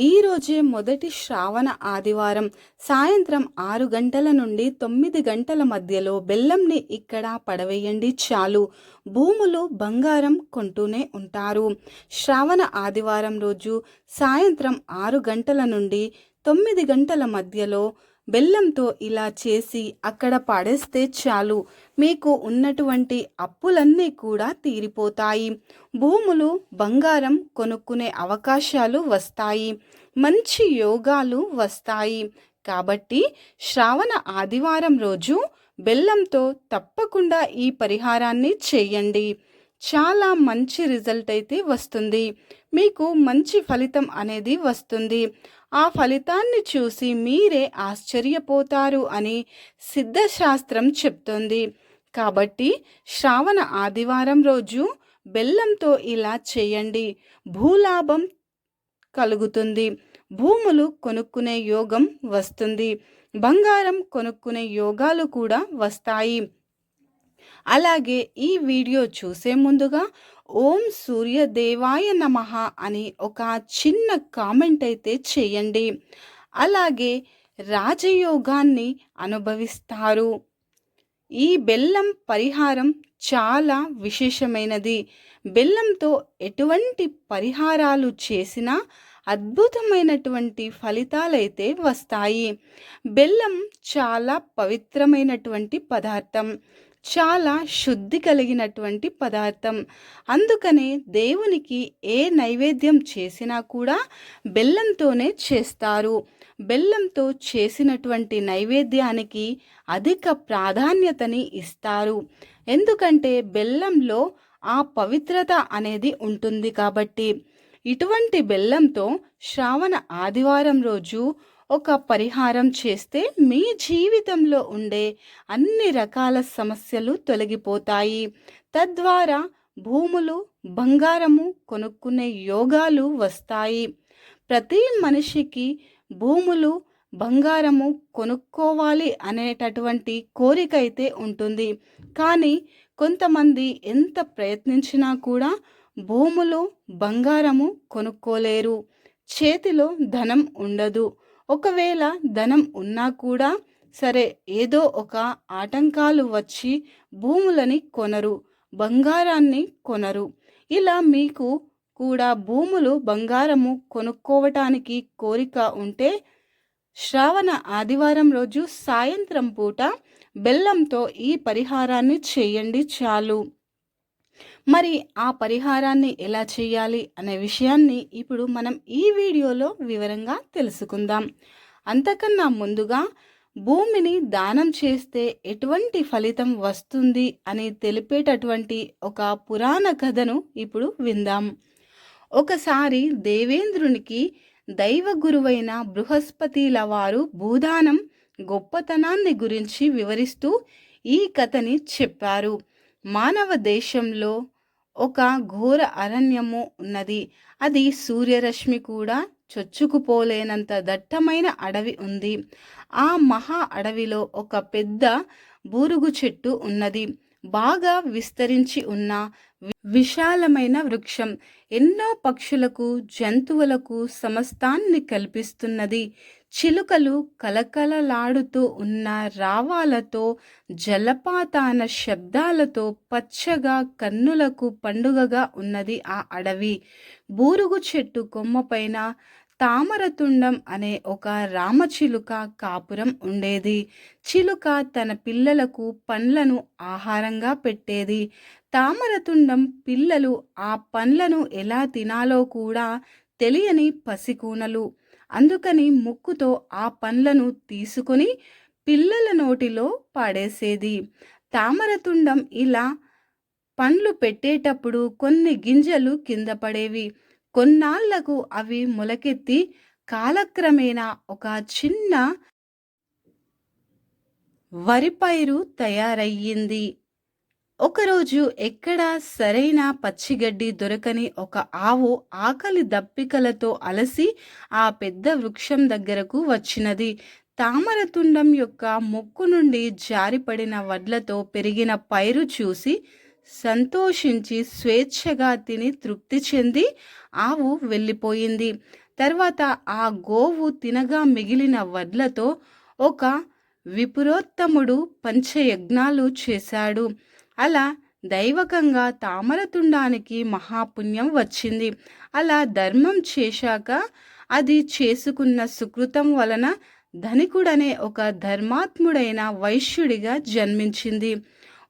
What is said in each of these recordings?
ఈ రోజే మొదటి శ్రావణ ఆదివారం సాయంత్రం ఆరు గంటల నుండి తొమ్మిది గంటల మధ్యలో బెల్లంని ఇక్కడ పడవేయండి చాలు. భూములు బంగారం కొంటూనే ఉంటారు. శ్రావణ ఆదివారం రోజు సాయంత్రం ఆరు గంటల నుండి తొమ్మిది గంటల మధ్యలో బెల్లంతో ఇలా చేసి అక్కడ పడేస్తే చాలు. మీకు ఉన్నటువంటి అప్పులన్నీ కూడా తీరిపోతాయి. భూములు బంగారం కొనుక్కునే అవకాశాలు వస్తాయి. మంచి యోగాలు వస్తాయి. కాబట్టి శ్రావణ ఆదివారం రోజు బెల్లంతో తప్పకుండా ఈ పరిహారాన్ని చేయండి. చాలా మంచి రిజల్ట్ అయితే వస్తుంది. మీకు మంచి ఫలితం అనేది వస్తుంది. ఆ ఫలితాన్ని చూసి మీరే ఆశ్చర్యపోతారు అని సిద్ధశాస్త్రం చెప్తుంది. కాబట్టి శ్రావణ ఆదివారం రోజు బెల్లంతో ఇలా చేయండి. భూలాభం కలుగుతుంది. భూములు కొనుక్కునే యోగం వస్తుంది. బంగారం కొనుక్కునే యోగాలు కూడా వస్తాయి. అలాగే ఈ వీడియో చూసే ముందుగా ఓం సూర్యదేవాయ నమ అని ఒక చిన్న కామెంట్ అయితే చేయండి. అలాగే రాజయోగాన్ని అనుభవిస్తారు. ఈ బెల్లం పరిహారం చాలా విశేషమైనది. బెల్లంతో ఎటువంటి పరిహారాలు చేసినా అద్భుతమైనటువంటి ఫలితాలైతే వస్తాయి. బెల్లం చాలా పవిత్రమైనటువంటి పదార్థం. చాలా శుద్ధి కలిగినటువంటి పదార్థం. అందుకనే దేవునికి ఏ నైవేద్యం చేసినా కూడా బెల్లంతోనే చేస్తారు. బెల్లంతో చేసినటువంటి నైవేద్యానికి అధిక ప్రాధాన్యతని ఇస్తారు. ఎందుకంటే బెల్లంలో ఆ పవిత్రత అనేది ఉంటుంది కాబట్టి. ఇటువంటి బెల్లంతో శ్రావణ ఆదివారం రోజు ఒక పరిహారం చేస్తే మీ జీవితంలో ఉండే అన్ని రకాల సమస్యలు తొలగిపోతాయి. తద్వారా భూములు బంగారము కొనుక్కునే యోగాలు వస్తాయి. ప్రతి మనిషికి భూములు బంగారము కొనుక్కోవాలి అనేటటువంటి కోరిక అయితే ఉంటుంది. కానీ కొంతమంది ఎంత ప్రయత్నించినా కూడా భూములు బంగారము కొనుక్కోలేరు. చేతిలో ధనం ఉండదు. ఒకవేళ ధనం ఉన్నా కూడా సరే ఏదో ఒక ఆటంకాలు వచ్చి భూములని కొనరు బంగారాన్ని కొనరు. ఇలా మీకు కూడా భూములు బంగారము కొనుక్కోవటానికి కోరిక ఉంటే శ్రావణ ఆదివారం రోజు సాయంత్రం పూట బెల్లంతో ఈ పరిహారాన్ని చేయండి చాలు. మరి ఆ పరిహారాన్ని ఎలా చేయాలి అనే విషయాన్ని ఇప్పుడు మనం ఈ వీడియోలో వివరంగా తెలుసుకుందాం. అంతకన్నా ముందుగా భూమిని దానం చేస్తే ఎటువంటి ఫలితం వస్తుంది అని తెలిపేటటువంటి ఒక పురాణ కథను ఇప్పుడు విందాం. ఒకసారి దేవేంద్రునికి దైవ గురువైన బృహస్పతిల వారు భూదానం గొప్పతనాన్ని గురించి వివరిస్తూ ఈ కథని చెప్పారు. మానవ దేశంలో ఒక ఘోర అరణ్యము ఉన్నది. అది సూర్యరశ్మి కూడా చొచ్చుకుపోలేనంత దట్టమైన అడవి ఉంది. ఆ మహా అడవిలో ఒక పెద్ద బూరుగు చెట్టు ఉన్నది. బాగా విస్తరించి ఉన్న విశాలమైన వృక్షం. ఎన్నో పక్షులకు జంతువులకు సమస్తాన్ని కల్పిస్తున్నది. చిలుకలు కలకలలాడుతూ ఉన్న రావాలతో జలపాతాన శబ్దాలతో పచ్చగా కన్నులకు పండుగగా ఉన్నది ఆ అడవి. బూరుగు చెట్టు కొమ్మపైన తామరతుండం అనే ఒక రామచిలుక కాపురం ఉండేది. చిలుక తన పిల్లలకు పండ్లను ఆహారంగా పెట్టేది. తామరతుండం పిల్లలు ఆ పండ్లను ఎలా తినాలో కూడా తెలియని పసికూనలు. అందుకని ముక్కుతో ఆ పండ్లను తీసుకొని పిల్లల నోటిలో పాడేసేది. తామరతుండం ఇలా పండ్లు పెట్టేటప్పుడు కొన్ని గింజలు కింద పడేవి. కొన్నాళ్ళకు అవి మొలకెత్తి కాలక్రమేణా ఒక చిన్న వరిపైరు తయారయ్యింది. ఒకరోజు ఎక్కడా సరైన పచ్చిగడ్డి దొరకని ఒక ఆవు ఆకలి దప్పికలతో అలసి ఆ పెద్ద వృక్షం దగ్గరకు వచ్చినది. తామరతుండం యొక్క ముక్కు నుండి జారిపడిన వడ్లతో పెరిగిన పైరు చూసి సంతోషించి స్వేచ్ఛగా తిని తృప్తి చెంది ఆవు వెళ్ళిపోయింది. తర్వాత ఆ గోవు తినగా మిగిలిన వడ్లతో ఒక విపురోత్తముడు పంచయజ్ఞాలు చేశాడు. అలా దైవకంగా తామరతుండానికి మహాపుణ్యం వచ్చింది. అలా ధర్మం చేశాక అది చేసుకున్న సుకృతం వలన ధనికుడనే ఒక ధర్మాత్ముడైన వైశ్యుడిగా జన్మించింది.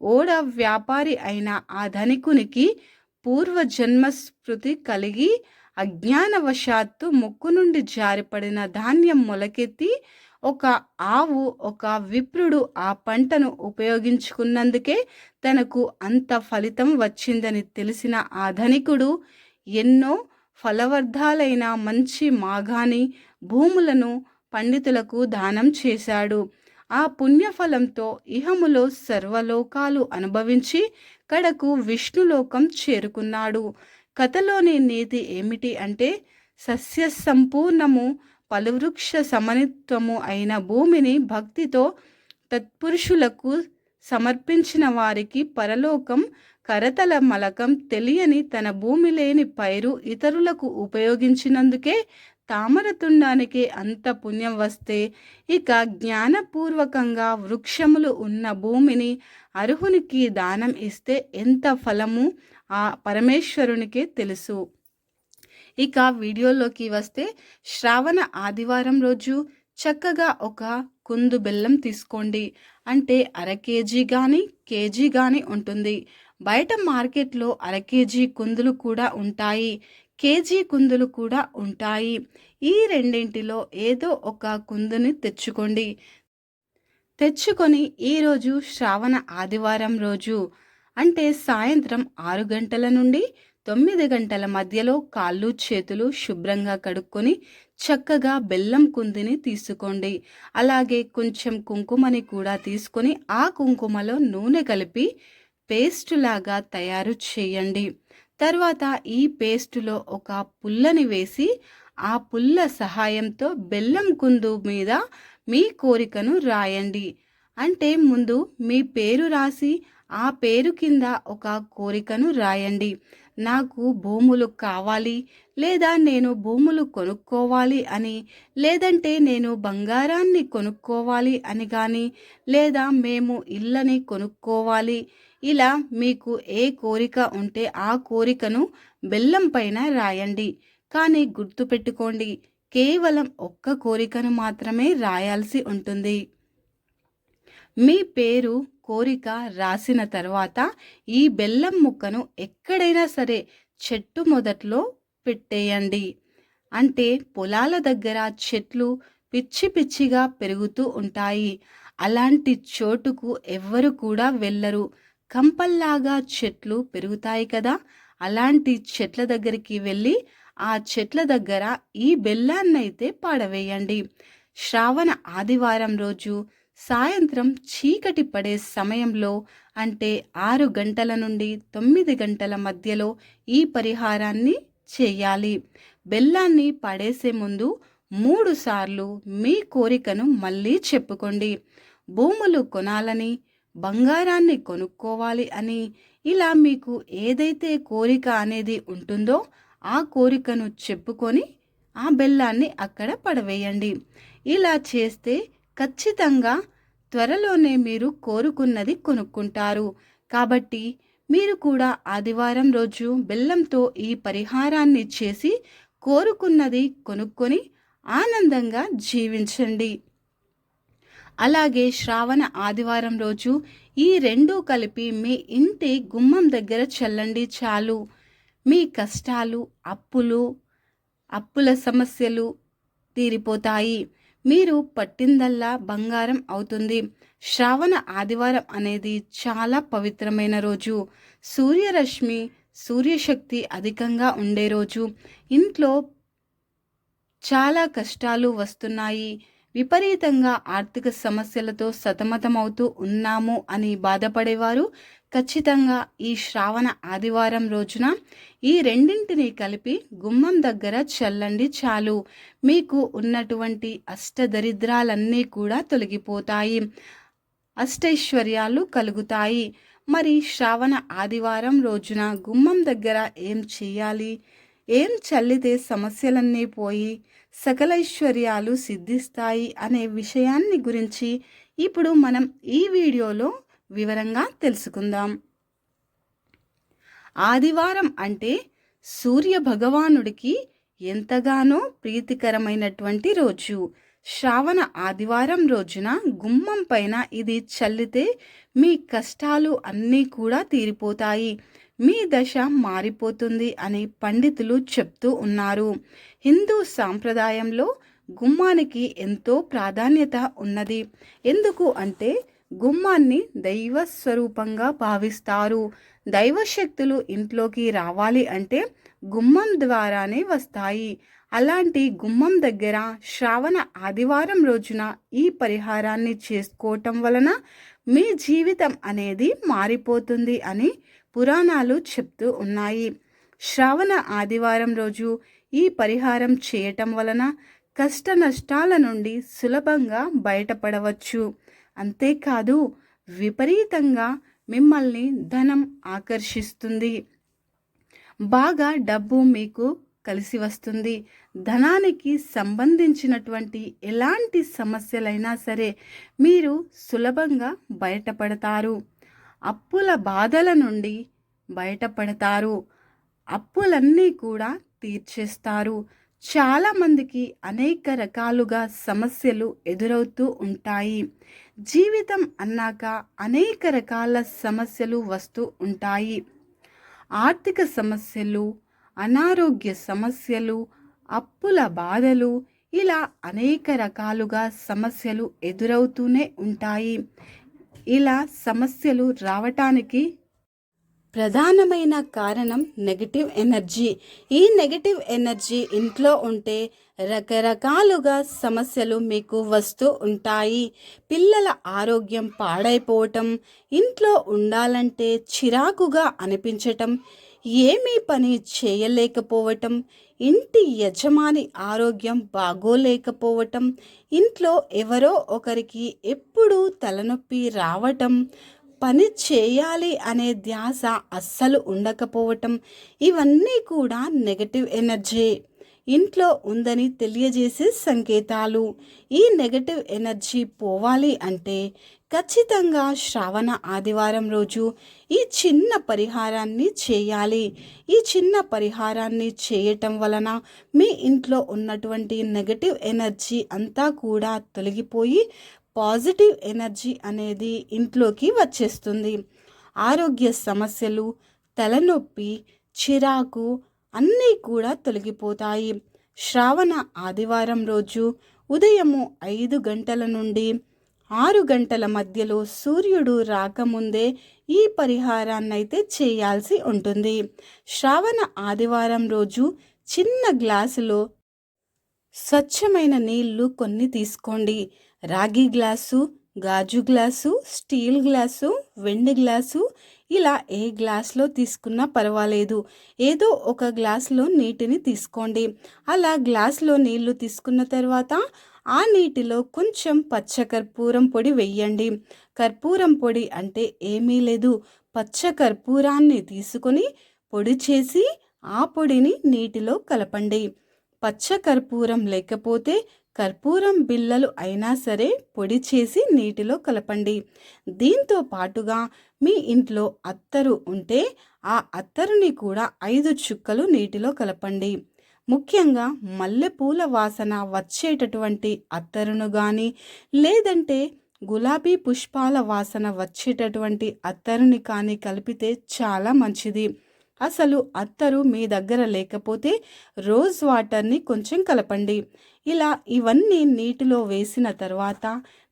ఓడ వ్యాపారి అయిన ఆ ధనికునికి పూర్వజన్మ స్మృతి కలిగి అజ్ఞానవశాత్తు ముక్కు నుండి జారిపడిన ధాన్యం మొలకెత్తి ఒక ఆవు ఒక విప్రుడు ఆ పంటను ఉపయోగించుకున్నందుకే తనకు అంత ఫలితం వచ్చిందని తెలిసిన ఆ ధనికుడు ఎన్నో ఫలవర్ధాలైన మంచి మాగాని భూములను పండితులకు దానం చేశాడు. ఆ పుణ్యఫలంతో ఇహములో సర్వలోకాలు అనుభవించి కడకు విష్ణులోకం చేరుకున్నాడు. కథలోని నీతి ఏమిటి అంటే సస్య సంపూర్ణము పలువృక్ష సమనిత్వము అయిన భూమిని భక్తితో తత్పురుషులకు సమర్పించిన వారికి పరలోకం కరతల మలకం తెలియని తన భూమి లేని పైరు ఇతరులకు ఉపయోగించినందుకే తామరతుండానికి అంత పుణ్యం వస్తే ఇక జ్ఞానపూర్వకంగా వృక్షములు ఉన్న భూమిని అర్హునికి దానం ఇస్తే ఎంత ఫలము? ఆ పరమేశ్వరునికే తెలుసు. ఇక వీడియోలోకి వస్తే శ్రావణ ఆదివారం రోజు చక్కగా ఒక కుందు బెల్లం తీసుకోండి. అంటే అర కేజీ కానీ కేజీ కానీ ఉంటుంది. బయట మార్కెట్లో అర కేజీ కుందులు కూడా ఉంటాయి. కేజీ కుందులు కూడా ఉంటాయి. ఈ రెండింటిలో ఏదో ఒక కుందుని తెచ్చుకోండి. తెచ్చుకొని ఈరోజు శ్రావణ ఆదివారం రోజు అంటే సాయంత్రం ఆరు గంటల నుండి తొమ్మిది గంటల మధ్యలో కాళ్ళు చేతులు శుభ్రంగా కడుక్కొని చక్కగా బెల్లం కుందిని తీసుకోండి. అలాగే కొంచెం కుంకుమని కూడా తీసుకొని ఆ కుంకుమలో నూనె కలిపి పేస్టు లాగా తయారు చేయండి. తర్వాత ఈ పేస్టులో ఒక పుల్లని వేసి ఆ పుల్ల సహాయంతో బెల్లం కుందు మీద మీ కోరికను రాయండి. అంటే ముందు మీ పేరు రాసి ఆ పేరు కింద ఒక కోరికను రాయండి. నాకు భూములు కావాలి లేదా నేను భూములు కొనుక్కోవాలి అని లేదంటే నేను బంగారాన్ని కొనుక్కోవాలి అని కానీ లేదా మేము ఇళ్ళని కొనుక్కోవాలి ఇలా మీకు ఏ కోరిక ఉంటే ఆ కోరికను బెల్లం పైన రాయండి. కానీ గుర్తుపెట్టుకోండి కేవలం ఒక్క కోరికను మాత్రమే రాయాల్సి ఉంటుంది. మీ పేరు కోరిక రాసిన తర్వాత ఈ బెల్లం ముక్కను ఎక్కడైనా సరే చెట్టు మొదట్లో పెట్టేయండి. అంటే పొలాల దగ్గర చెట్లు పిచ్చి పిచ్చిగా పెరుగుతూ ఉంటాయి. అలాంటి చోటుకు ఎవ్వరు కూడా వెళ్ళరు. కంపల్లాగా చెట్లు పెరుగుతాయి కదా. అలాంటి చెట్ల దగ్గరికి వెళ్ళి ఆ చెట్ల దగ్గర ఈ బెల్లాన్నైతే పాడవేయండి. శ్రావణ ఆదివారం రోజు సాయంత్రం చీకటి పడే సమయంలో అంటే ఆరు గంటల నుండి తొమ్మిది గంటల మధ్యలో ఈ పరిహారాన్ని చేయాలి. బెల్లాన్ని పడేసే ముందు మూడు సార్లు మీ కోరికను మళ్ళీ చెప్పుకోండి. భూములు కొనాలని బంగారాన్ని కొనుక్కోవాలి అని ఇలా మీకు ఏదైతే కోరిక అనేది ఉంటుందో ఆ కోరికను చెప్పుకొని ఆ బెల్లాన్ని అక్కడ పడవేయండి. ఇలా చేస్తే ఖచ్చితంగా త్వరలోనే మీరు కోరుకున్నది కొనుక్కుంటారు. కాబట్టి మీరు కూడా ఆదివారం రోజు బెల్లంతో ఈ పరిహారాన్ని చేసి కోరుకున్నది కొనుక్కొని ఆనందంగా జీవించండి. అలాగే శ్రావణ ఆదివారం రోజు ఈ రెండూ కలిపి మీ ఇంటి గుమ్మం దగ్గర చల్లండి చాలు. మీ కష్టాలు అప్పులు అప్పుల సమస్యలు తీరిపోతాయి. మీరు పట్టిందల్లా బంగారం అవుతుంది. శ్రావణ ఆదివారం అనేది చాలా పవిత్రమైన రోజు. సూర్యరశ్మి సూర్యశక్తి అధికంగా ఉండే రోజు. ఇంట్లో చాలా కష్టాలు వస్తున్నాయి. విపరీతంగా ఆర్థిక సమస్యలతో సతమతమవుతూ ఉన్నాము అని బాధపడేవారు. ఖచ్చితంగా ఈ శ్రావణ ఆదివారం రోజున ఈ రెండింటిని కలిపి గుమ్మం దగ్గర చల్లండి చాలు. మీకు ఉన్నటువంటి అష్టదరిద్రాలన్నీ కూడా తొలగిపోతాయి. అష్టైశ్వర్యాలు కలుగుతాయి. మరి శ్రావణ ఆదివారం రోజున గుమ్మం దగ్గర ఏం చేయాలి? ఏం చల్లితే సమస్యలన్నీ పోయి సకలైశ్వర్యాలు సిద్ధిస్తాయి అనే విషయాన్ని గురించి ఇప్పుడు మనం ఈ వీడియోలో వివరంగా తెలుసుకుందాం. ఆదివారం అంటే సూర్య భగవానుడికి ఎంతగానో ప్రీతికరమైనటువంటి రోజు. శ్రావణ ఆదివారం రోజున గుమ్మం పైన ఇది చల్లితే మీ కష్టాలు అన్నీ కూడా తీరిపోతాయి. మీ దశ మారిపోతుంది అని పండితులు చెప్తూ ఉన్నారు. హిందూ సాంప్రదాయంలో గుమ్మానికి ఎంతో ప్రాధాన్యత ఉన్నది. ఎందుకు అంటే గుమ్మాన్ని దైవ స్వరూపంగా భావిస్తారు. దైవశక్తులు ఇంట్లోకి రావాలి అంటే గుమ్మం ద్వారానే వస్తాయి. అలాంటి గుమ్మం దగ్గర శ్రావణ ఆదివారం రోజున ఈ పరిహారాన్ని చేసుకోవటం వలన మీ జీవితం అనేది మారిపోతుంది అని పురాణాలు చెప్తూ ఉన్నాయి. శ్రావణ ఆదివారం రోజు ఈ పరిహారం చేయటం వలన కష్ట నష్టాల నుండి సులభంగా బయటపడవచ్చు. అంతేకాదు విపరీతంగా మిమ్మల్ని ధనం ఆకర్షిస్తుంది. బాగా డబ్బు మీకు కలిసి వస్తుంది. ధనానికి సంబంధించినటువంటి ఎలాంటి సమస్యలైనా సరే మీరు సులభంగా బయటపడతారు. అప్పుల బాధల నుండి బయటపడతారు. అప్పులన్నీ కూడా తీర్చేస్తారు. చాలామందికి అనేక రకాలుగా సమస్యలు ఎదురవుతూ ఉంటాయి. జీవితం అన్నాక అనేక రకాల సమస్యలు వస్తూ ఉంటాయి. ఆర్థిక సమస్యలు అనారోగ్య సమస్యలు అప్పుల బాధలు ఇలా అనేక రకాలుగా సమస్యలు ఎదురవుతూనే ఉంటాయి. ఇలా సమస్యలు రావటానికి ప్రధానమైన కారణం నెగటివ్ ఎనర్జీ ఈ నెగటివ్ ఎనర్జీ ఇంట్లో ఉంటే రకరకాలుగా సమస్యలు మీకు వస్తూ ఉంటాయి. పిల్లల ఆరోగ్యం పాడైపోవటం ఇంట్లో ఉండాలంటే చిరాకుగా అనిపించటం ఏమీ పని చేయలేకపోవటం ఇంటి యజమాని ఆరోగ్యం బాగోలేకపోవటం ఇంట్లో ఎవరో ఒకరికి ఎప్పుడూ తలనొప్పి రావటం పని చేయాలి అనే ధ్యాస అస్సలు ఉండకపోవటం. ఇవన్నీ కూడా నెగటివ్ ఎనర్జీ ఇంట్లో ఉందని తెలియజేసే సంకేతాలు. ఈ నెగటివ్ ఎనర్జీ పోవాలి అంటే ఖచ్చితంగా శ్రావణ ఆదివారం రోజు ఈ చిన్న పరిహారాన్ని చేయాలి. ఈ చిన్న పరిహారాన్ని చేయటం వలన మీ ఇంట్లో ఉన్నటువంటి నెగటివ్ ఎనర్జీ అంతా కూడా తొలగిపోయి పాజిటివ్ ఎనర్జీ అనేది ఇంట్లోకి వచ్చేస్తుంది. ఆరోగ్య సమస్యలు తలనొప్పి చిరాకు అన్నీ కూడా తొలగిపోతాయి. శ్రావణ ఆదివారం రోజు ఉదయము ఐదు గంటల నుండి ఆరు గంటల మధ్యలో సూర్యుడు రాకముందే ఈ పరిహారాన్ని అయితే చేయాల్సి ఉంటుంది. శ్రావణ ఆదివారం రోజు చిన్న గ్లాసులో స్వచ్ఛమైన నీళ్ళు కొన్ని తీసుకోండి. రాగి గ్లాసు గాజు గ్లాసు స్టీల్ గ్లాసు వెండి గ్లాసు ఇలా ఏ గ్లాస్లో తీసుకున్నా పర్వాలేదు. ఏదో ఒక గ్లాస్లో నీటిని తీసుకోండి. అలా గ్లాస్లో నీళ్ళు తీసుకున్న తర్వాత ఆ నీటిలో కొంచెం పచ్చ కర్పూరం పొడి వెయ్యండి కర్పూరం పొడి అంటే ఏమీ లేదు. పచ్చ కర్పూరాన్ని తీసుకొని పొడి చేసి ఆ పొడిని నీటిలో కలపండి. పచ్చ కర్పూరం లేకపోతే కర్పూరం బిళ్ళలు అయినా సరే పొడి చేసి నీటిలో కలపండి. దీంతో పాటుగా మీ ఇంట్లో అత్తరు ఉంటే ఆ అత్తరుని కూడా ఐదు చుక్కలు నీటిలో కలపండి. ముఖ్యంగా మల్లెపూల వాసన వచ్చేటటువంటి అత్తరును కానీ లేదంటే గులాబీ పుష్పాల వాసన వచ్చేటటువంటి అత్తరుని కానీ కలిపితే చాలా మంచిది. అసలు అత్తరు మీ దగ్గర లేకపోతే రోజ్ వాటర్ని కొంచెం కలపండి. ఇలా ఇవన్నీ నీటిలో వేసిన తర్వాత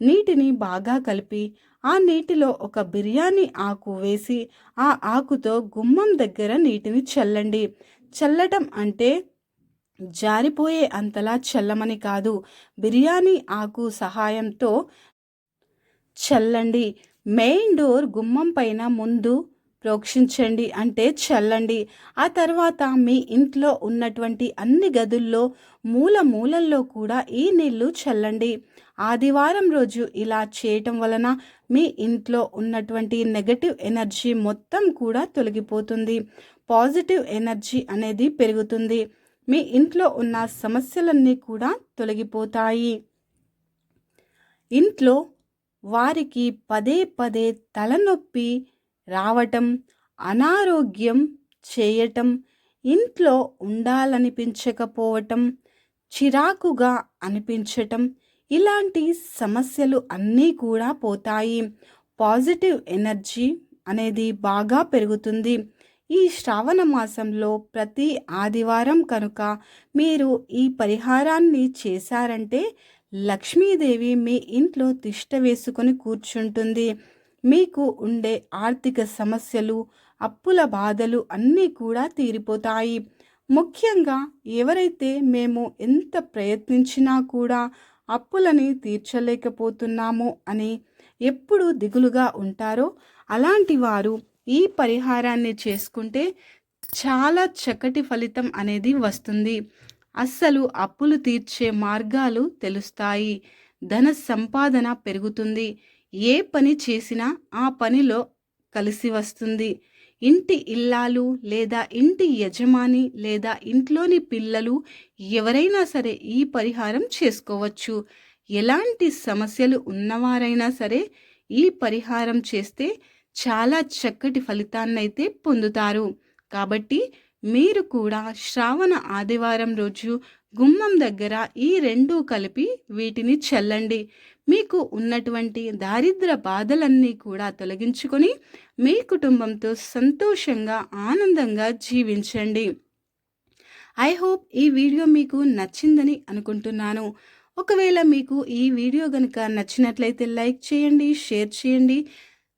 నీటిని బాగా కలిపి ఆ నీటిలో ఒక బిర్యానీ ఆకు వేసి ఆ ఆకుతో గుమ్మం దగ్గర నీటిని చల్లండి. చల్లటం అంటే జారిపోయే అంతలా చల్లమని కాదు. బిర్యానీ ఆకు సహాయంతో చల్లండి. మెయిన్ డోర్ గుమ్మం పైన ముందు ప్రోక్షించండి అంటే చల్లండి. ఆ తర్వాత మీ ఇంట్లో ఉన్నటువంటి అన్ని గదుల్లో మూల మూలల్లో కూడా ఈ నీళ్ళు చల్లండి. ఆదివారం రోజు ఇలా చేయటం వలన మీ ఇంట్లో ఉన్నటువంటి నెగటివ్ ఎనర్జీ మొత్తం కూడా తొలగిపోతుంది. పాజిటివ్ ఎనర్జీ అనేది పెరుగుతుంది. మీ ఇంట్లో ఉన్న సమస్యలన్నీ కూడా తొలగిపోతాయి. ఇంట్లో వారికి పదే పదే తలనొప్పి రావటం అనారోగ్యం చేయటం ఇంట్లో ఉండాలనిపించకపోవటం చిరాకుగా అనిపించటం ఇలాంటి సమస్యలు అన్నీ కూడా పోతాయి. పాజిటివ్ ఎనర్జీ అనేది బాగా పెరుగుతుంది. ఈ శ్రావణ మాసంలో ప్రతి ఆదివారం కనుక మీరు ఈ పరిహారాన్ని చేశారంటే లక్ష్మీదేవి మీ ఇంట్లో తిష్ట వేసుకొని కూర్చుంటుంది. మీకు ఉండే ఆర్థిక సమస్యలు అప్పుల బాధలు అన్నీ కూడా తీరిపోతాయి. ముఖ్యంగా ఎవరైతే మేము ఎంత ప్రయత్నించినా కూడా అప్పులని తీర్చలేకపోతున్నామో అని ఎప్పుడు దిగులుగా ఉంటారో అలాంటి వారు ఈ పరిహారాన్ని చేసుకుంటే చాలా చక్కటి ఫలితం అనేది వస్తుంది. అస్సలు అప్పులు తీర్చే మార్గాలు తెలుస్తాయి. ధన సంపాదన పెరుగుతుంది. ఏ పని చేసినా ఆ పనిలో కలిసి వస్తుంది. ఇంటి ఇల్లాలు లేదా ఇంటి యజమాని లేదా ఇంట్లోని పిల్లలు ఎవరైనా సరే ఈ పరిహారం చేసుకోవచ్చు. ఎలాంటి సమస్యలు ఉన్నవారైనా సరే ఈ పరిహారం చేస్తే చాలా చక్కటి ఫలితాన్నైతే పొందుతారు. కాబట్టి మీరు కూడా శ్రావణ ఆదివారం రోజు గుమ్మం దగ్గర ఈ రెండు కలిపి వీటిని చల్లండి. మీకు ఉన్నటువంటి దారిద్ర బాధలన్నీ కూడా తొలగించుకొని మీ కుటుంబంతో సంతోషంగా ఆనందంగా జీవించండి. ఐ హోప్ ఈ వీడియో మీకు నచ్చిందని అనుకుంటున్నాను. ఒకవేళ మీకు ఈ వీడియో కనుక నచ్చినట్లయితే లైక్ చేయండి షేర్ చేయండి.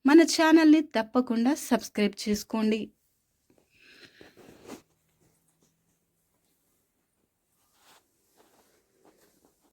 మన ఛానల్ని తప్పకుండా సబ్స్క్రైబ్ చేసుకోండి.